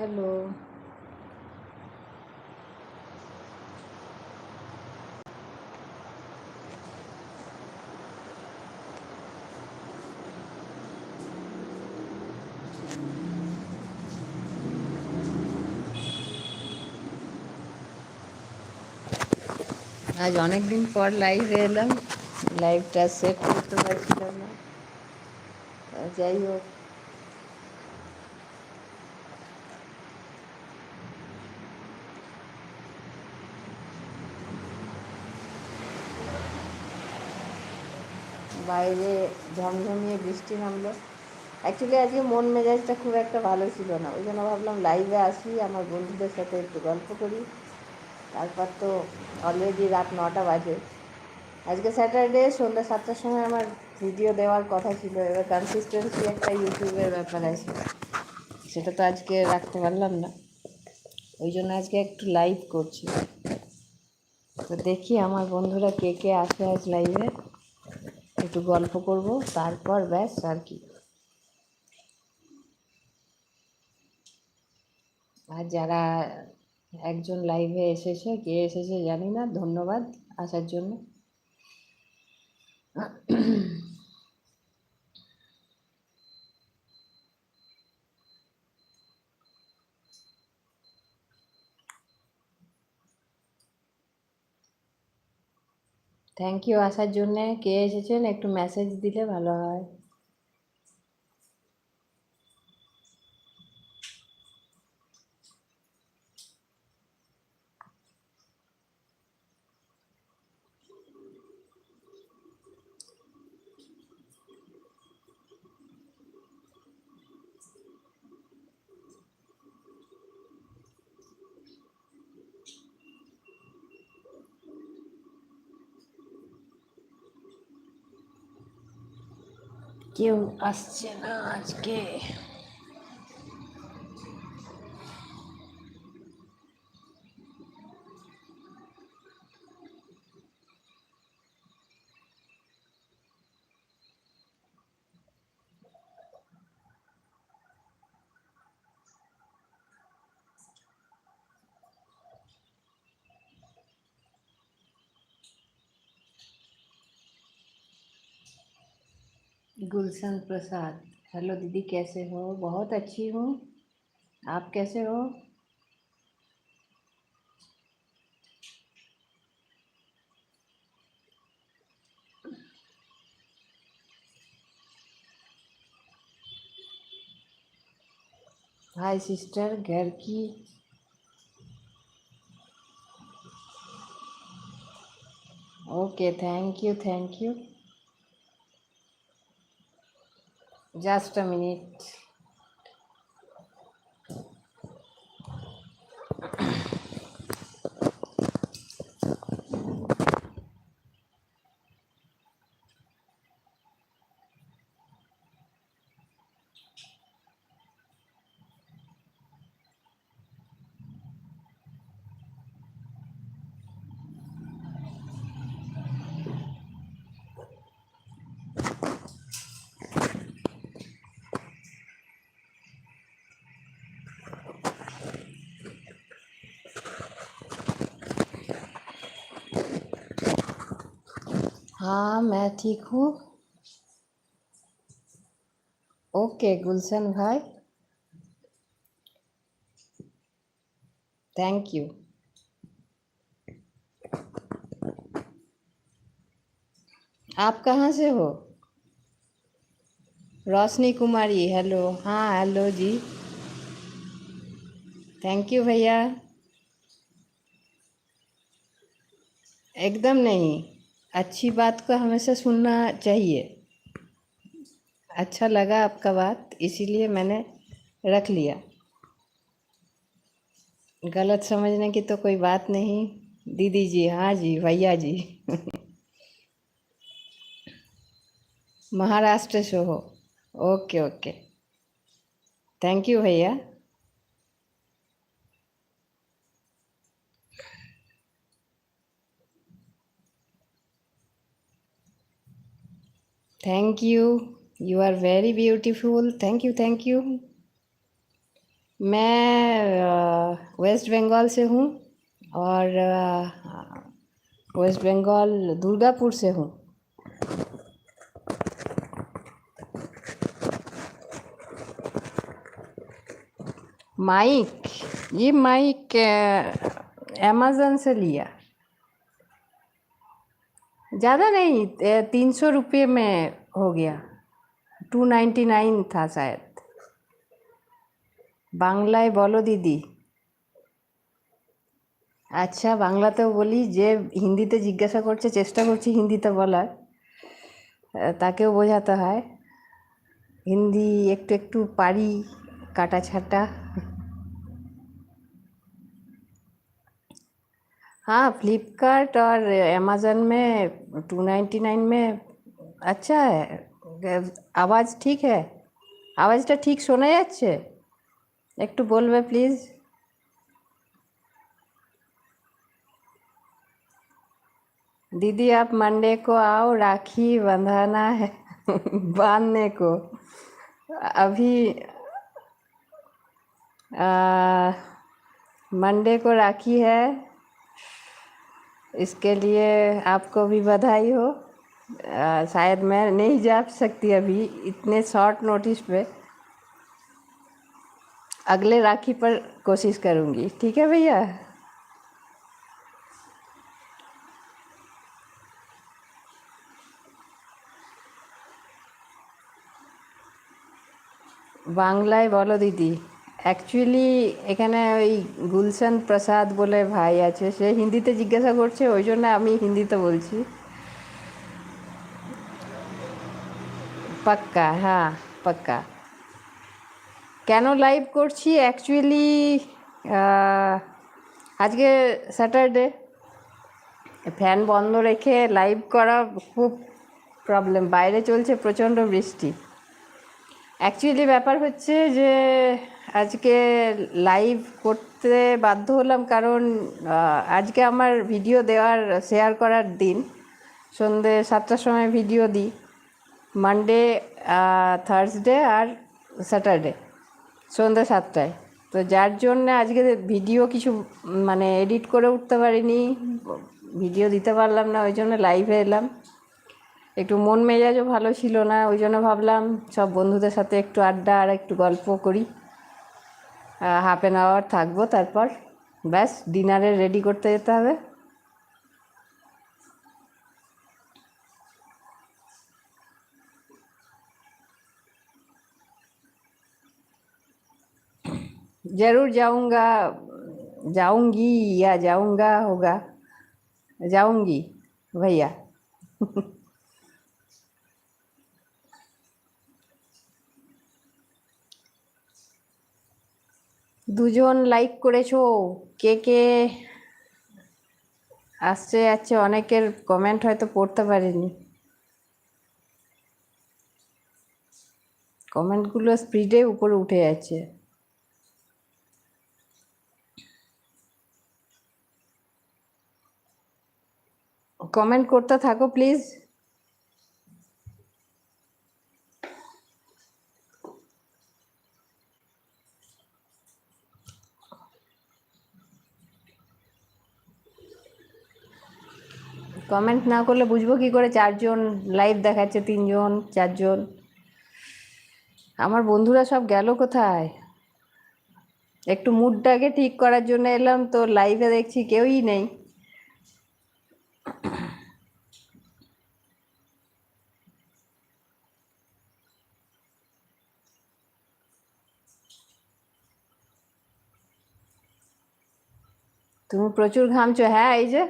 Hello আজ অনেক দিন পর লাইভে এলাম লাইভটা সেভ করতে পারছিলাম না তা যাই হোক বাইরে ঝমঝমিয়ে বৃষ্টি নামলো। অ্যাকচুয়ালি আজকে মন মেজাজটা খুব একটা ভালো ছিল না। ওই জন্য ভাবলাম লাইভে আসি, আমার বন্ধুদের সাথে একটু গল্প করি। তারপর তো অলরেডি রাত নটা বাজে। আজকে স্যাটারডে সন্ধ্যা সাতটার সময় আমার ভিডিও দেওয়ার কথা ছিল। এবার কনসিস্টেন্সি একটা ইউটিউবের ব্যাপার আছে। সেটা তো আজকে রাখতে পারলাম না। ওই জন্য আজকে একটু লাইভ করছি। তো দেখি আমার বন্ধুরা কে কে আসে আজ লাইভে একটু গল্প করব, তারপর ব্যাস আর কি। আর যারা একজন লাইভে এসেছে, কে এসেছে জানি না, ধন্যবাদ আসার জন্য। থ্যাংক ইউ আসার জন্যে কে এসেছেন? একটু মেসেজ দিলে ভালো হয়। কেউ আসছে না আজকে। गुलशन प्रसाद। हेलो दीदी, कैसे हो? बहुत अच्छी हूँ। आप कैसे हो? हाय सिस्टर, घर की okay, thank you thank you. just a minute. हाँ मैं ठीक हूँ। ओके, गुलशन भाई। थैंक यू आप कहाँ से हो? रोशनी कुमारी, हेलो। हाँ हेलो जी। थैंक यू भैया। एकदम नहीं। अच्छी बात को हमेशा सुनना चाहिए। अच्छा लगा आपका बात, इसीलिए मैंने रख लिया। गलत समझने की तो कोई बात नहीं। दीदी जी हाँ जी, भैया जी। महाराष्ट्र से हो। Okay okay. थैंक यू भैया। Thank you you are very beautiful thank you thank you मैं uh, वेस्ट बंगाल से हूँ और वेस्ट बंगाल दुर्गापुर से हूँ। माइक ये माइक अमेजन uh, से लिया। ज़्यादा नहीं तीन सौ रुपये में हो गया टू नाइन्टी नाइन था शायद বাংলায় বলো দিদি আচ্ছা বাংলাতেও বলি যে হিন্দিতে জিজ্ঞাসা করছে চেষ্টা করছি হিন্দিতে বলার আহ, তাকেও বোঝাতে হয় हिंदी একটু একটু পারি কাটা हाँ फ्लिपकार्ट और अमेज़न में टू नाइन्टी नाइन में अच्छा है আওয়াজ ঠিক है আওয়াজটা ঠিক শোনা যাচ্ছে একটু বলবে প্লিজ दीदी आप मंडे को आओ राखी बंधाना है बांधने को अभी आ, मंडे को राखी है इसके लिए आपको भी बधाई हो आ, शायद मैं नहीं जा सकती अभी इतने शॉर्ट नोटिस पे अगले राखी पर कोशिश करूँगी ठीक है भैया বাংলায় বলো দিদি অ্যাকচুয়ালি এখানে ওই গুলশান প্রসাদ বলে ভাই আছে, সে হিন্দিতে জিজ্ঞাসা করছে, ওই জন্য আমি হিন্দিতে বলছি। পাক্কা হ্যাঁ পাক্কা। কেন লাইভ করছি? অ্যাকচুয়ালি আজকে স্যাটারডে ফ্যান বন্ধ রেখে লাইভ করা খুব প্রবলেম বাইরে চলছে প্রচণ্ড বৃষ্টি। অ্যাকচুয়ালি ব্যাপার হচ্ছে যে আজকে লাইভ করতে বাধ্য হলাম কারণ আজকে আমার ভিডিও দেওয়ার শেয়ার করার দিন। সন্ধে সাতটার সময় ভিডিও দিই। মানডে থার্সডে আর স্যাটারডে সন্ধ্যে সাতটায়। তো যার জন্য আজকে ভিডিও কিছু মানে এডিট করে উঠতে পারিনি ভিডিও দিতে পারলাম না, ওই জন্য লাইভে এলাম। একটু মন মেজাজও ভালো ছিল না, ওই জন্য ভাবলাম সব বন্ধুদের সাথে একটু আড্ডা আর একটু গল্প করি। হাফ অ্যান আওয়ার থাকবো তারপর ব্যাস ডিনারে রেডি করতে যেতে হবে जरूर जाऊंगा जाऊंगी या जाऊंगा होगा जाऊंगी भैया দুজন লাইক করেছ, কে কে আসছে যাচ্ছে অনেকের কমেন্ট হয়তো পড়তে পারিনি। কমেন্টগুলো স্পিডে উপরে উঠে যাচ্ছে। কমেন্ট করতে থাকো প্লিজ কমেন্ট না করলে বুঝব কি করে? চারজন লাইভ দেখাচ্ছে, তিনজন, চারজন। আমার বন্ধুরা সব গেল কোথায়? একটু মুডটাকে ঠিক করার জন্য এলাম, তো লাইভে দেখছি কেউই নেই। তুমি প্রচুর ঘামছো হ্যাঁ এই যে।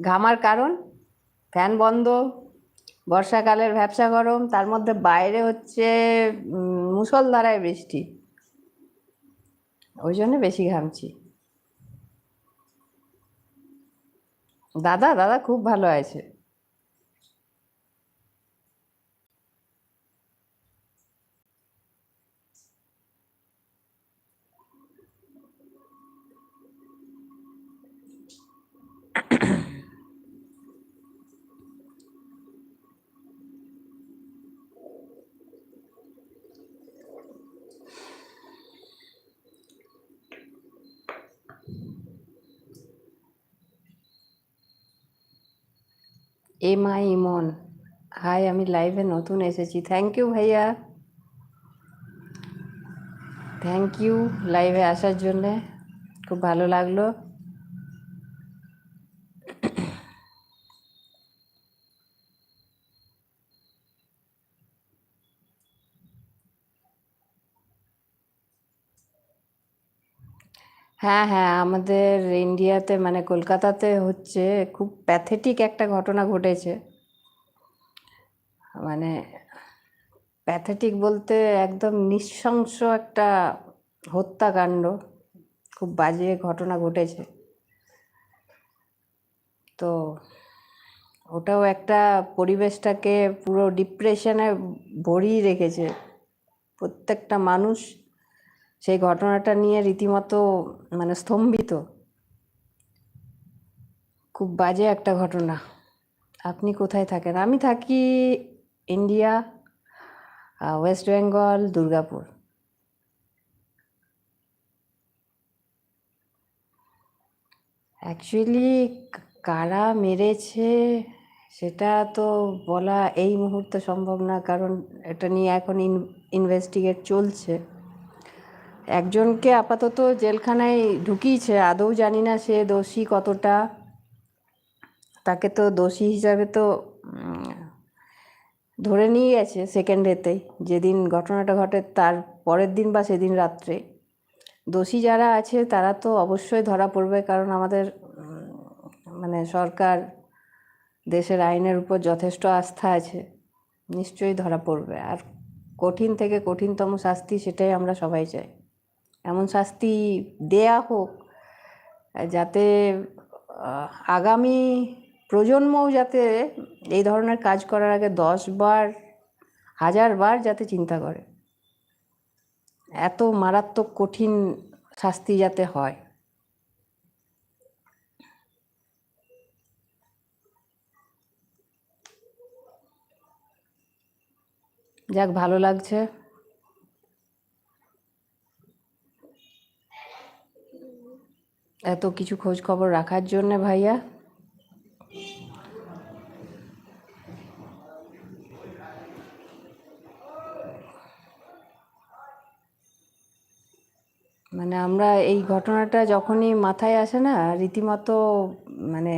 ঘামার কারণ? ফ্যান বন্ধ, বর্ষাকালের ভ্যাবসা গরম, তার মধ্যে বাইরে হচ্ছে মুসলধারায় বৃষ্টি। ওই জন্য বেশি ঘামছি। দাদা দাদা খুব ভালো আছে। এম ইমন হাই আমি লাইভে নতুন এসেছি। থ্যাংক ইউ ভাইয়া। থ্যাংক ইউ লাইভে আসার জন্যে। খুব ভালো লাগল। হ্যাঁ হ্যাঁ আমাদের ইন্ডিয়াতে মানে কলকাতাতে হচ্ছে খুব প্যাথেটিক একটা ঘটনা ঘটেছে। মানে প্যাথেটিক বলতে একদম নৃশংস একটা হত্যাকাণ্ড, খুব বাজে ঘটনা ঘটেছে। তো ওটাও একটা পরিবেশটাকে পুরো ডিপ্রেশনে ভরিয়ে রেখেছে। প্রত্যেকটা মানুষ সেই ঘটনাটা নিয়ে রীতিমতো মানে স্তম্ভিত। খুব বাজে একটা ঘটনা। আপনি কোথায় থাকেন? আমি থাকি India West Bengal, Durgapur. Actually কারা মেরেছে সেটা তো বলা এই মুহূর্তে সম্ভব না, কারণ এটা নিয়ে এখন ইনভেস্টিগেট চলছে। একজনকে আপাতত জেলখানায় ঢুকিয়েছে, আদৌ জানি না সে দোষী কতটা। তাকে তো দোষী হিসাবে তো ধরে নিয়ে গেছে সেকেন্ড ডেতেই যেদিন ঘটনাটা ঘটে তার পরের দিন বা সেদিন রাত্রে। দোষী যারা আছে তারা তো অবশ্যই ধরা পড়বে, কারণ আমাদের মানে সরকার দেশের আইনের উপর যথেষ্ট আস্থা আছে। নিশ্চয়ই ধরা পড়বে। আর কঠিন থেকে কঠিনতম শাস্তি সেটাই আমরা সবাই চাই। এমন শাস্তি দেয়া হোক, যাতে আগামী প্রজন্মও যাতে এই ধরনের কাজ করার আগে দশ বার, হাজার বার যাতে চিন্তা করে। এত মারাত্মক কঠিন শাস্তি যাতে হয়। যাক, ভালো লাগছে। এত কিছু খোঁজ খবর রাখার জন্যে ভাইয়া? মানে আমরা এই ঘটনাটা যখনই মাথায় আসে না, রীতিমতো মানে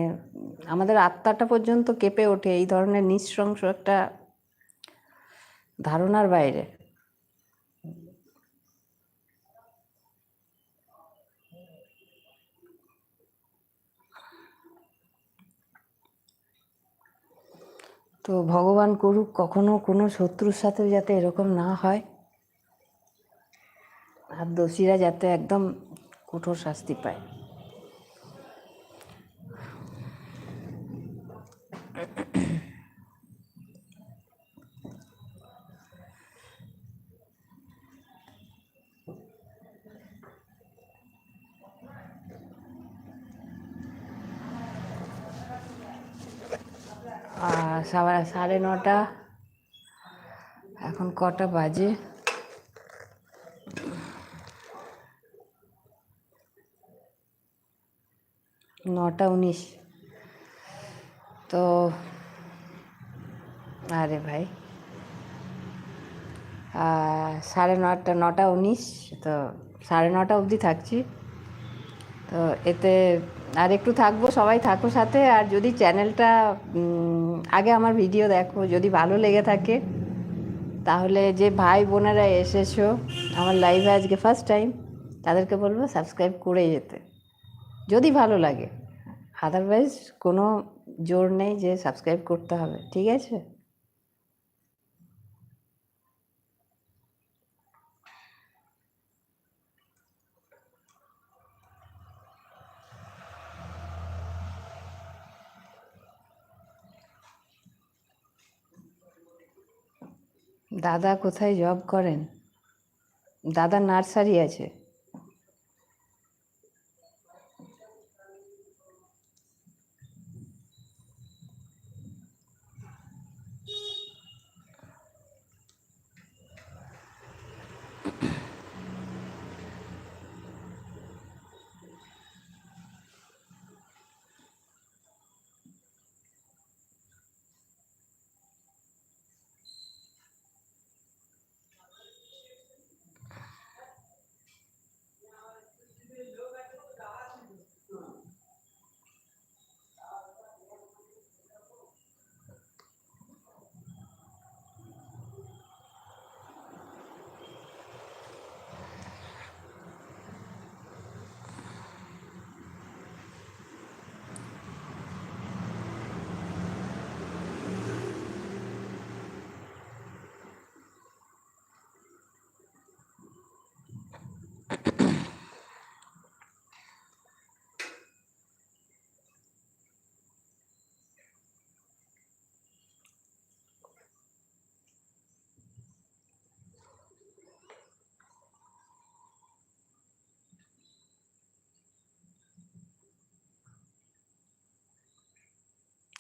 আমাদের আত্মাটা পর্যন্ত কেঁপে ওঠে এই ধরনের নৃশংস একটা ধারণার বাইরে। তো ভগবান করুক, কখনো কোনো শত্রুর সাথে যাতে এরকম না হয়। আর দোষীরা যাতে একদম কঠোর শাস্তি পায়। সাড়ে নটা। এখন কটা বাজে? নটা উনিশ। তো, আরে ভাই। সাড়ে নটা নটা উনিশ, তো সাড়ে নটা অবধি থাকছি। তো এতে আর একটু থাকব, সবাই থাকো সাথে। আর যদি চ্যানেলটা আগে আমার ভিডিও দেখো, যদি ভালো লেগে থাকে, তাহলে যে ভাই বোনেরা এসেছ আমার লাইভে আজকে ফার্স্ট টাইম তাদেরকে বলব সাবস্ক্রাইব করে যেতে। যদি ভালো লাগে। আদারওয়াইজ কোনো জোর নেই যে সাবস্ক্রাইব করতে হবে, ঠিক আছে? দাদা কোথায় জব করেন? দাদা নার্সারি আছে।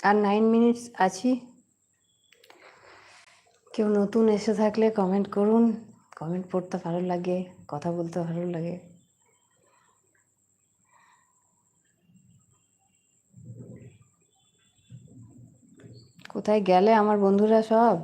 আর নাইন মিনিটস আছি। কেউ নতুন এসে থাকলে কমেন্ট করুন। কমেন্ট পড়তে ভালো লাগে, কথা বলতে ভালো লাগে। কোথায় গেলে আমার বন্ধুরা সব?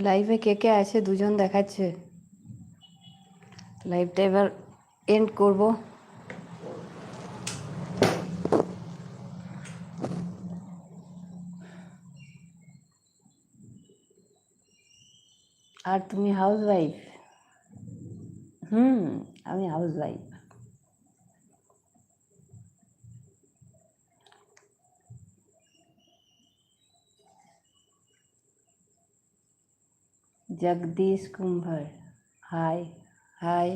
লাইভে কে কে আছে? দুজন দেখাচ্ছে। লাইভটা এবার এন্ড করব। আর তুমি হাউস ওয়াইফ হুম, আমি house wife Jagdish कुंभर hi hi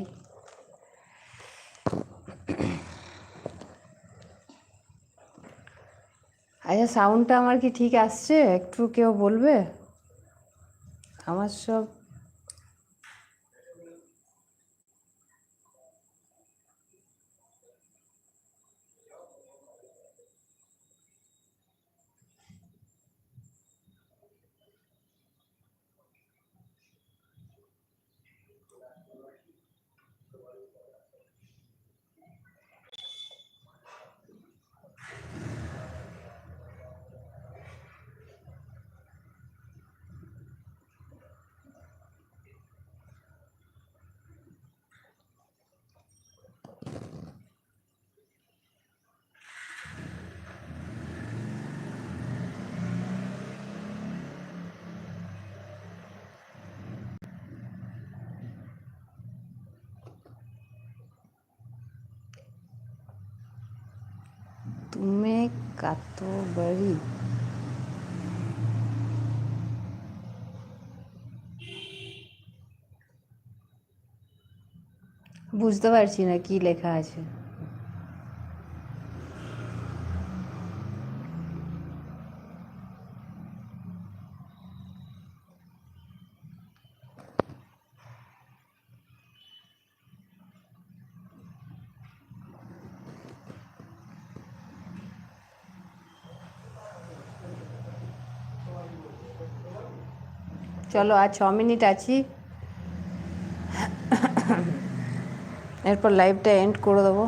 আচ্ছা সাউন্ডটা আমার কি ঠিক আসছে একটু কেউ বলবে আমার সব তুমি কত বড়ি বুঝতে পারছি না কি লেখা আছে চলো আর ছ মিনিট আছি। এরপর লাইভটা এন্ড করে দেবো।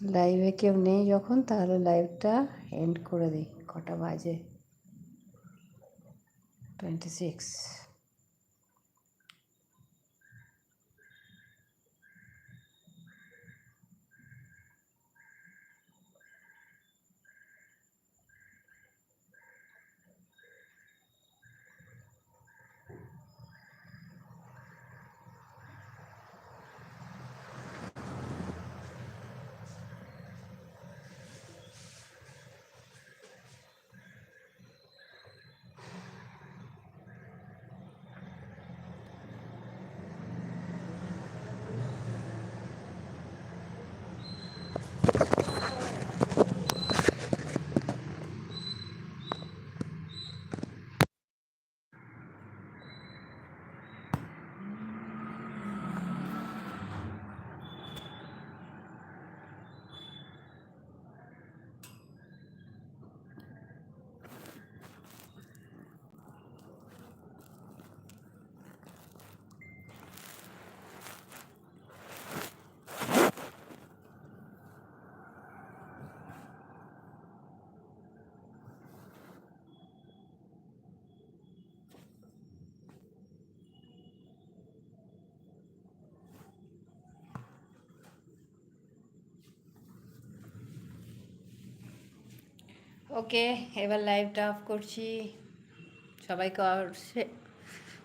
লাইভে কেউ নেই যখন তাহলে লাইভটা এন্ড করে দিই কটা বাজে? টোয়েন্টি সিক্স ওকে, এবার লাইভটা অফ করছি। সবাইকে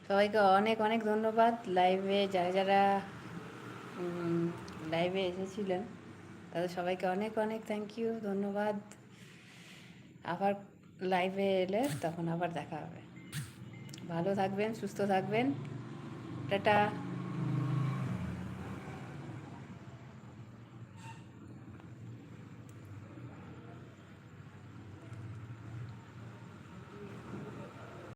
সবাইকে অনেক অনেক ধন্যবাদ। লাইভে যারা যারা লাইভে এসেছিলেন, তাদের সবাইকে অনেক অনেক থ্যাংক ইউ ধন্যবাদ। আবার লাইভে এলে তখন আবার দেখা হবে। ভালো থাকবেন, সুস্থ থাকবেন। টাটা।